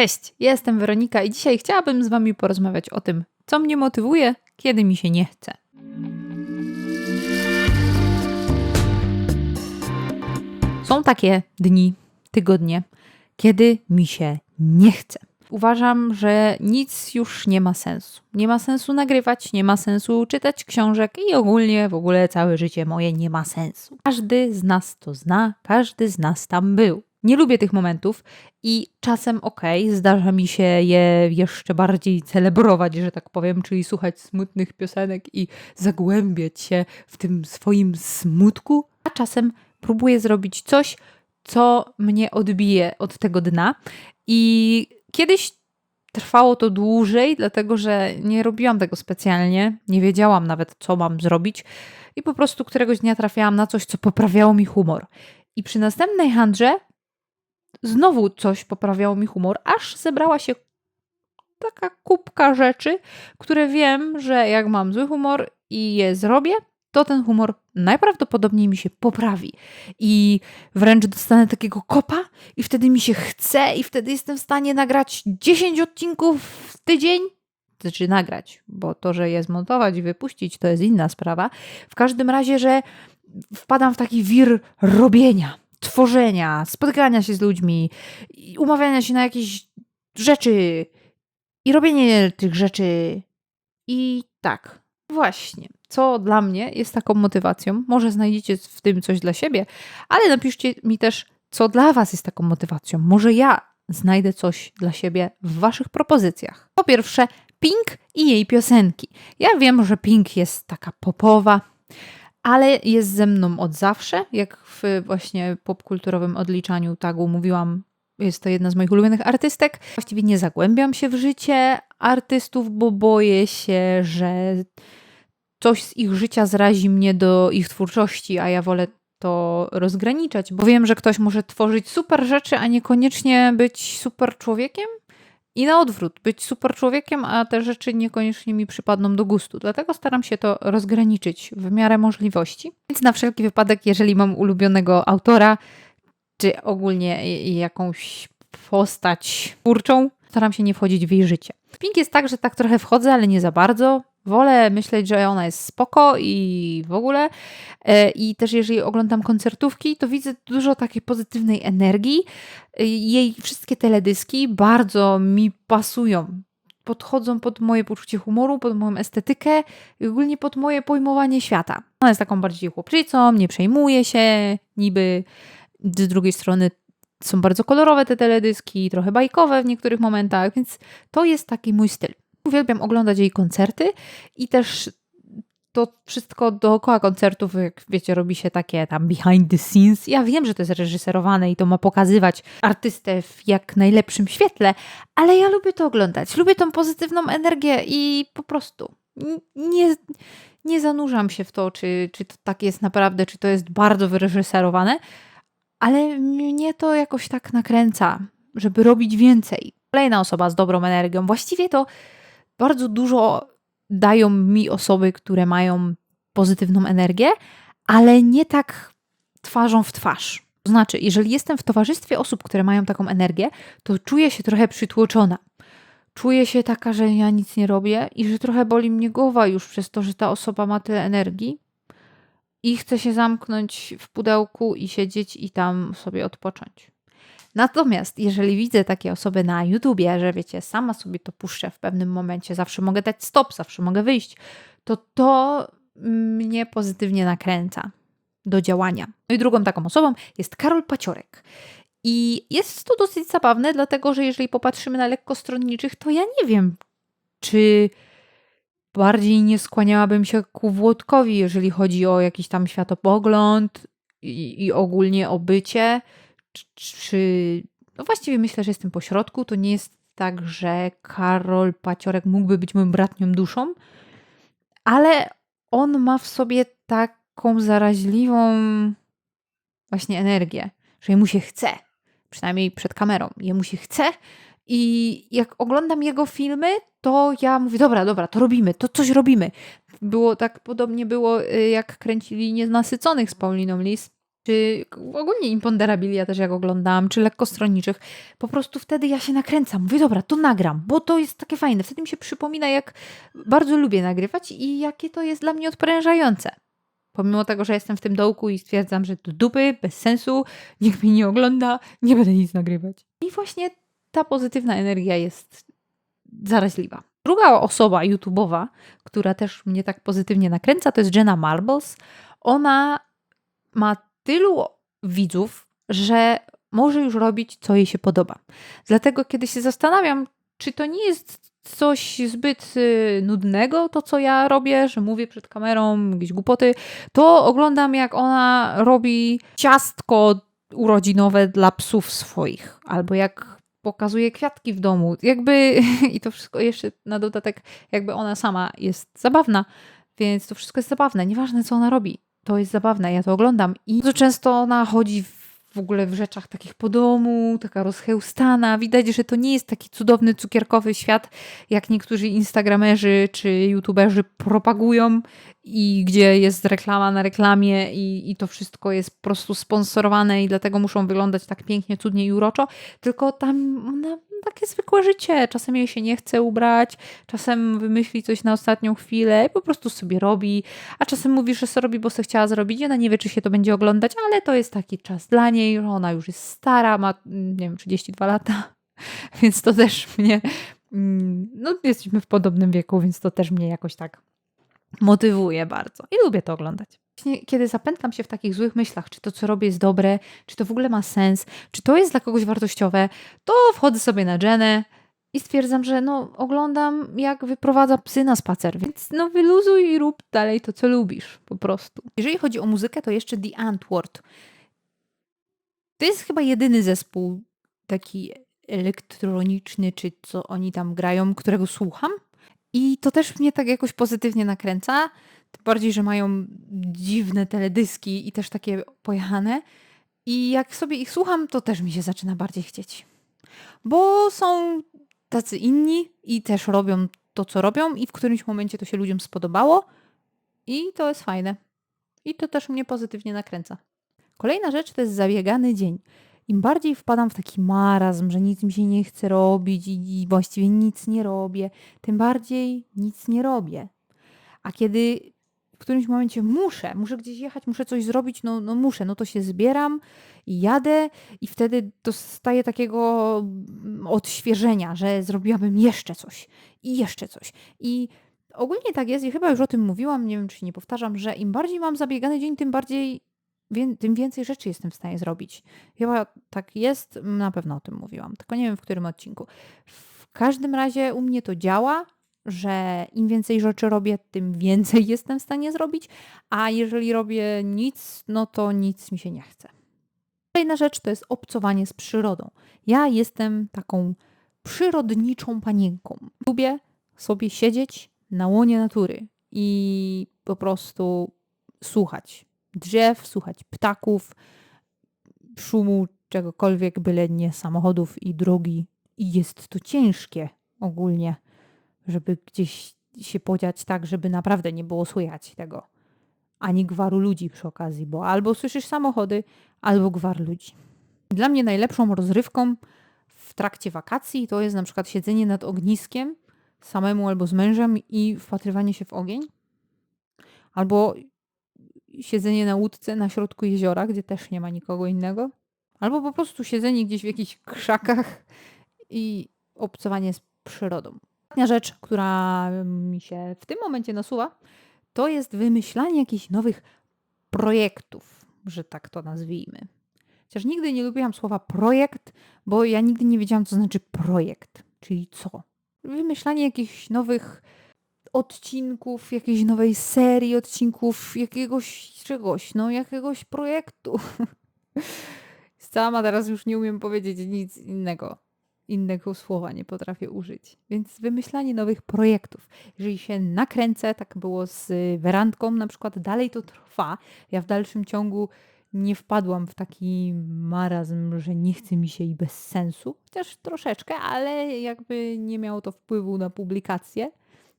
Cześć, jestem Weronika i dzisiaj chciałabym z Wami porozmawiać o tym, co mnie motywuje, kiedy mi się nie chce. Są takie dni, tygodnie, kiedy mi się nie chce. Uważam, że nic już nie ma sensu. Nie ma sensu nagrywać, nie ma sensu czytać książek i ogólnie w ogóle całe życie moje nie ma sensu. Każdy z nas to zna, każdy z nas tam był. Nie lubię tych momentów i czasem okej, okay, zdarza mi się je jeszcze bardziej celebrować, że tak powiem, czyli słuchać smutnych piosenek i zagłębiać się w tym swoim smutku, a czasem próbuję zrobić coś, co mnie odbije od tego dna. I kiedyś trwało to dłużej, dlatego że nie robiłam tego specjalnie, nie wiedziałam nawet, co mam zrobić, i po prostu któregoś dnia trafiałam na coś, co poprawiało mi humor. I przy następnej handrze znowu coś poprawiało mi humor, aż zebrała się taka kubka rzeczy, które wiem, że jak mam zły humor i je zrobię, to ten humor najprawdopodobniej mi się poprawi. I wręcz dostanę takiego kopa, i wtedy mi się chce, i wtedy jestem w stanie nagrać 10 odcinków w tydzień. Znaczy nagrać, bo to, że je zmontować i wypuścić, to jest inna sprawa. W każdym razie, że wpadam w taki wir robienia tworzenia, spotykania się z ludźmi, umawiania się na jakieś rzeczy i robienie tych rzeczy. I tak, właśnie, co dla mnie jest taką motywacją. Może znajdziecie w tym coś dla siebie, ale napiszcie mi też, co dla Was jest taką motywacją. Może ja znajdę coś dla siebie w Waszych propozycjach. Po pierwsze, Pink i jej piosenki. Ja wiem, że Pink jest taka popowa, ale jest ze mną od zawsze. Jak w właśnie popkulturowym odliczaniu tagu mówiłam, jest to jedna z moich ulubionych artystek. Właściwie nie zagłębiam się w życie artystów, bo boję się, że coś z ich życia zrazi mnie do ich twórczości, a ja wolę to rozgraniczać, bo wiem, że ktoś może tworzyć super rzeczy, a niekoniecznie być super człowiekiem. I na odwrót, być super człowiekiem, a te rzeczy niekoniecznie mi przypadną do gustu. Dlatego staram się to rozgraniczyć w miarę możliwości. Więc na wszelki wypadek, jeżeli mam ulubionego autora, czy ogólnie jakąś postać twórczą, staram się nie wchodzić w jej życie. Pink jest tak, że tak trochę wchodzę, ale nie za bardzo. Wolę myśleć, że ona jest spoko i w ogóle. E, I też jeżeli oglądam koncertówki, to widzę dużo takiej pozytywnej energii. E, jej wszystkie teledyski bardzo mi pasują. Podchodzą pod moje poczucie humoru, pod moją estetykę i ogólnie pod moje pojmowanie świata. Ona jest taką bardziej chłopczycą, nie przejmuje się, niby z drugiej strony są bardzo kolorowe te teledyski, trochę bajkowe w niektórych momentach, więc to jest taki mój styl. Uwielbiam oglądać jej koncerty i też to wszystko dookoła koncertów, jak wiecie, robi się takie tam behind the scenes. Ja wiem, że to jest reżyserowane i to ma pokazywać artystę w jak najlepszym świetle, ale ja lubię to oglądać. Lubię tą pozytywną energię i po prostu nie, nie zanurzam się w to, czy, czy to tak jest naprawdę, czy to jest bardzo wyreżyserowane, ale mnie to jakoś tak nakręca, żeby robić więcej. Kolejna osoba z dobrą energią. Właściwie to bardzo dużo dają mi osoby, które mają pozytywną energię, ale nie tak twarzą w twarz. To znaczy, jeżeli jestem w towarzystwie osób, które mają taką energię, to czuję się trochę przytłoczona. Czuję się taka, że ja nic nie robię i że trochę boli mnie głowa już przez to, że ta osoba ma tyle energii i chce się zamknąć w pudełku i siedzieć i tam sobie odpocząć. Natomiast jeżeli widzę takie osoby na YouTubie, że wiecie, sama sobie to puszczę w pewnym momencie, zawsze mogę dać stop, zawsze mogę wyjść, to to mnie pozytywnie nakręca do działania. No i drugą taką osobą jest Karol Paciorek. I jest to dosyć zabawne, dlatego że jeżeli popatrzymy na lekkostronniczych, to ja nie wiem, czy bardziej nie skłaniałabym się ku Włodkowi, jeżeli chodzi o jakiś tam światopogląd i, i ogólnie o bycie, czy. No właściwie myślę, że jestem po środku. To nie jest tak, że Karol Paciorek mógłby być moją bratnią duszą, ale on ma w sobie taką zaraźliwą właśnie energię, że jemu się chce. Przynajmniej przed kamerą. Jemu się chce i jak oglądam jego filmy, to ja mówię, dobra, dobra, to robimy, to coś robimy. Było tak podobnie było, y, jak kręcili Nienasyconych z Pauliną Lis czy ogólnie imponderabilia też jak oglądałam, czy lekkostronniczych, po prostu wtedy ja się nakręcam. Mówię, dobra, to nagram, bo to jest takie fajne. Wtedy mi się przypomina, jak bardzo lubię nagrywać i jakie to jest dla mnie odprężające. Pomimo tego, że jestem w tym dołku i stwierdzam, że to dupy, bez sensu, nikt mnie nie ogląda, nie będę nic nagrywać. I właśnie ta pozytywna energia jest zaraźliwa. Druga osoba YouTubeowa, która też mnie tak pozytywnie nakręca, to jest Jenna Marbles. Ona ma tylu widzów, że może już robić, co jej się podoba. Dlatego, kiedy się zastanawiam, czy to nie jest coś zbyt y, nudnego, to co ja robię, że mówię przed kamerą jakieś głupoty, to oglądam, jak ona robi ciastko urodzinowe dla psów swoich, albo jak pokazuje kwiatki w domu. Jakby i to wszystko jeszcze na dodatek, jakby ona sama jest zabawna, więc to wszystko jest zabawne. Nieważne, co ona robi, to jest zabawne. Ja to oglądam i bardzo często ona chodzi w w ogóle w rzeczach takich po domu, taka rozchełstana. Widać, że to nie jest taki cudowny, cukierkowy świat, jak niektórzy instagramerzy czy youtuberzy propagują i gdzie jest reklama na reklamie i, i to wszystko jest po prostu sponsorowane i dlatego muszą wyglądać tak pięknie, cudnie i uroczo, tylko tam ona takie zwykłe życie. Czasem jej się nie chce ubrać, czasem wymyśli coś na ostatnią chwilę i po prostu sobie robi, a czasem mówi, że sobie robi, bo sobie chciała zrobić. Ona nie wie, czy się to będzie oglądać, ale to jest taki czas dla niej, że ona już jest stara, ma, nie wiem, 32 lata, więc to też mnie, mm, no jesteśmy w podobnym wieku, więc to też mnie jakoś tak motywuje bardzo i lubię to oglądać. Kiedy zapętlam się w takich złych myślach, czy to, co robię, jest dobre, czy to w ogóle ma sens, czy to jest dla kogoś wartościowe, to wchodzę sobie na Jenę i stwierdzam, że no, oglądam, jak wyprowadza psy na spacer, więc no, wyluzuj i rób dalej to, co lubisz, po prostu. Jeżeli chodzi o muzykę, to jeszcze The Antwoord. To jest chyba jedyny zespół taki elektroniczny, czy co oni tam grają, którego słucham. I to też mnie tak jakoś pozytywnie nakręca. Tym bardziej, że mają dziwne teledyski i też takie pojechane. I jak sobie ich słucham, to też mi się zaczyna bardziej chcieć. Bo są tacy inni i też robią to, co robią, i w którymś momencie to się ludziom spodobało. I to jest fajne. I to też mnie pozytywnie nakręca. Kolejna rzecz to jest zabiegany dzień. Im bardziej wpadam w taki marazm, że nic mi się nie chce robić i, właściwie nic nie robię, tym bardziej nic nie robię. A kiedy którymś momencie muszę, muszę gdzieś jechać, muszę coś zrobić, no, no muszę, no to się zbieram i jadę i wtedy dostaję takiego mm, odświeżenia, że zrobiłabym jeszcze coś i jeszcze coś. I ogólnie tak jest i chyba już o tym mówiłam, nie wiem czy nie powtarzam, że im bardziej mam zabiegany dzień, tym bardziej tym więcej rzeczy jestem w stanie zrobić. Chyba tak jest, na pewno o tym mówiłam, tylko nie wiem w którym odcinku. W każdym razie u mnie to działa, że im więcej rzeczy robię, tym więcej jestem w stanie zrobić, a jeżeli robię nic, no to nic mi się nie chce. Kolejna rzecz to jest obcowanie z przyrodą. Ja jestem taką przyrodniczą panienką. Lubię sobie siedzieć na łonie natury i po prostu słuchać drzew, słuchać ptaków, szumu czegokolwiek, byle nie samochodów i drogi. I jest to ciężkie ogólnie gdzieś się podziać tak, żeby naprawdę nie było słychać tego. Ani gwaru ludzi przy okazji, bo albo słyszysz samochody, albo gwar ludzi. Dla mnie najlepszą rozrywką w trakcie wakacji to jest na przykład siedzenie nad ogniskiem samemu albo z mężem i wpatrywanie się w ogień. Albo siedzenie na łódce na środku jeziora, gdzie też nie ma nikogo innego. Albo po prostu siedzenie gdzieś w jakichś krzakach i obcowanie z przyrodą. Ostatnia rzecz, która mi się w tym momencie nasuwa, to jest wymyślanie jakichś nowych projektów, że tak to nazwijmy. Chociaż nigdy nie lubiłam słowa projekt, bo ja nigdy nie wiedziałam, co znaczy projekt, czyli co. Wymyślanie jakichś nowych odcinków, jakiejś nowej serii odcinków, jakiegoś czegoś, no jakiegoś projektu. Sama teraz już nie umiem powiedzieć nic innego innego słowa nie potrafię użyć. Więc wymyślanie nowych projektów. Jeżeli się nakręcę, tak było z werandką na przykład, dalej to trwa. Ja w dalszym ciągu nie wpadłam w taki marazm, że nie chce mi się i bez sensu, chociaż troszeczkę, ale jakby nie miało to wpływu na publikację,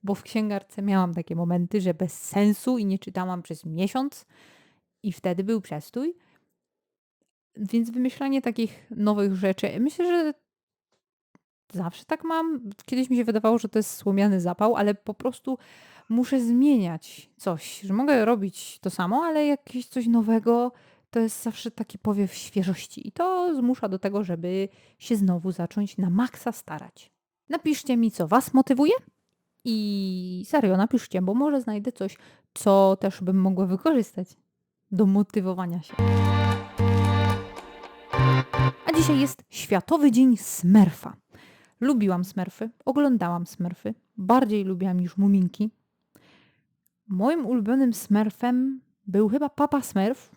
bo w księgarce miałam takie momenty, że bez sensu i nie czytałam przez miesiąc i wtedy był przestój. Więc wymyślanie takich nowych rzeczy. Myślę, że zawsze tak mam. Kiedyś mi się wydawało, że to jest słomiany zapał, ale po prostu muszę zmieniać coś, że mogę robić to samo, ale jakieś coś nowego to jest zawsze taki powiew świeżości i to zmusza do tego, żeby się znowu zacząć na maksa starać. Napiszcie mi, co Was motywuje i serio napiszcie, bo może znajdę coś, co też bym mogła wykorzystać do motywowania się. A dzisiaj jest Światowy Dzień Smerfa. Lubiłam smerfy, oglądałam smerfy, bardziej lubiłam niż muminki. Moim ulubionym smerfem był chyba Papa Smurf,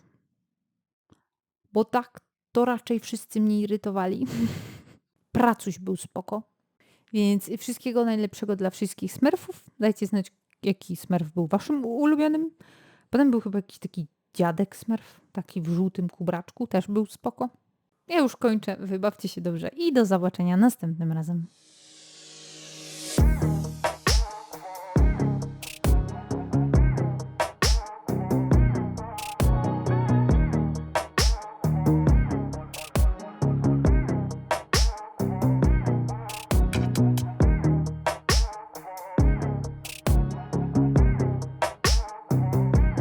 bo tak to raczej wszyscy mnie irytowali. Pracuś był spoko. Więc wszystkiego najlepszego dla wszystkich smerfów. Dajcie znać, jaki smerf był waszym ulubionym. Potem był chyba jakiś taki dziadek smerf, taki w żółtym kubraczku, też był spoko. Ja już kończę, wybawcie się dobrze i do zobaczenia następnym razem.